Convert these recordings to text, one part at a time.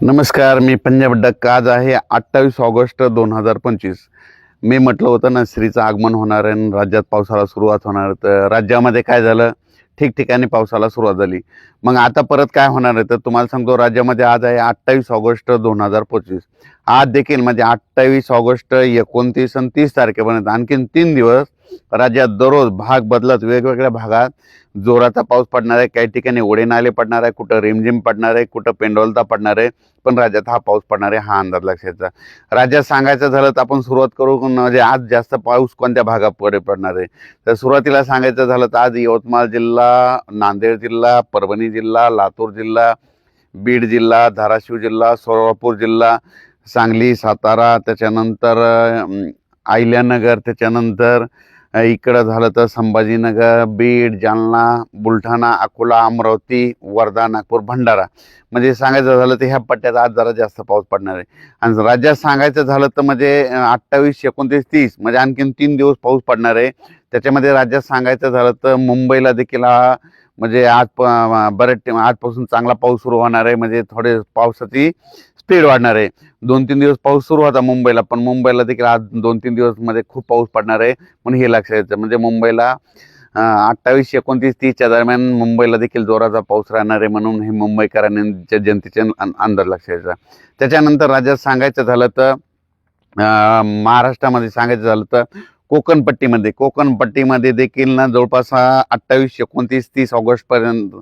नमस्कार मी पंजाब डक्क. आज आहे अठ्ठावीस ऑगस्ट दोन हजार पंचवीस. मी म्हटलं होतं ना श्रीचं आगमन होणार आहे आणि राज्यात पावसाला सुरुवात होणार तर राज्यामध्ये काय झालं? ठिकठिकाणी पावसाला सुरुवात झाली. मग आता परत काय होणार आहे? तर तुम्हाला सांगतो राज्यामध्ये आज आहे अठ्ठावीस ऑगस्ट दोन हजार पंचवीस. आज देखील म्हणजे अठ्ठावीस ऑगस्ट एकोणतीस आणि तीस तारखेपर्यंत आणखीन तीन दिवस राज्यात दररोज भाग बदलत वेगवेगळ्या भागात. जोराचा पाऊस पडणार आहे काही ठिकाणी ओढे नाले पडणार आहे कुठं रिमझिम पडणार आहे कुठं पेंडोलता पडणार आहे पण राज्यात हा पाऊस पडणार आहे हा अंदाज लक्षाचा राज्यात सांगायचं झालं तर आपण सुरुवात करू म्हणजे आज जास्त पाऊस कोणत्या भागापुढे पडणार आहे? तर सुरुवातीला सांगायचं झालं तर आज यवतमाळ जिल्हा नांदेड जिल्हा परभणी जिल्हा लातूर जिल्हा बीड जिल्हा धाराशिव जिल्हा सोलापूर जिल्हा सांगली सातारा त्याच्यानंतर आयल्यानगर अहिल्यानगर त्याच्यानंतर इकडं झालं तर संभाजीनगर बीड जालना बुलढाणा अकोला अमरावती वर्धा नागपूर भंडारा. म्हणजे सांगायचं झालं तर ह्या पट्ट्यात आज जरा जास्त पाऊस पडणार आहे. आणि राज्यात सांगायचं झालं तर म्हणजे अठ्ठावीस एकोणतीस तीस म्हणजे आणखीन तीन दिवस पाऊस पडणार आहे. त्याच्यामध्ये राज्यात सांगायचं झालं तर मुंबईला देखील हा म्हणजे आज प- बरेच टे- आजपासून चांगला पाऊस सुरू होणार आहे. म्हणजे थोडे पावसाची स्पीड वाढणार आहे. दोन तीन दिवस पाऊस सुरू होता मुंबईला पण मुंबईला देखील आज दोन तीन दिवसमध्ये खूप पाऊस पडणार आहे म्हणून हे लक्षात यायचं म्हणजे मुंबईला अठ्ठावीस एकोणतीस तीसच्या दरम्यान मुंबईला देखील जोराचा पाऊस राहणार आहे म्हणून हे मुंबईकरांच्या जनतेचे अंदाज लक्षात यायचा त्याच्यानंतर राज्यात सांगायचं झालं तर महाराष्ट्रामध्ये सांगायचं झालं तर कोकणपट्टीमध्ये. कोकणपट्टीमध्ये देखील ना जवळपास अठ्ठावीस एकोणतीस तीस ऑगस्टपर्यंत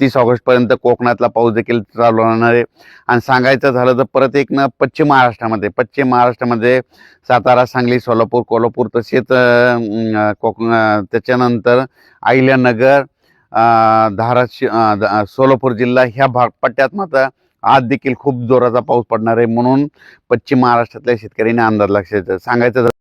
तीस ऑगस्टपर्यंत कोकणातला पाऊस देखील चालू राहणार आहे. आणि सांगायचं झालं तर परत एक ना पश्चिम महाराष्ट्रामध्ये पश्चिम महाराष्ट्रामध्ये सातारा सांगली सोलापूर कोल्हापूर तसेच कोक कोकण त्याच्यानंतर अहिल्यानगर धाराशिव सोलापूर जिल्हा ह्या भाग पट्ट्यात मात्र आज देखील खूप जोराचा पाऊस पडणार आहे. म्हणून पश्चिम महाराष्ट्रातल्या शेतकऱ्यांनी अंदाज लक्षात सांगायचं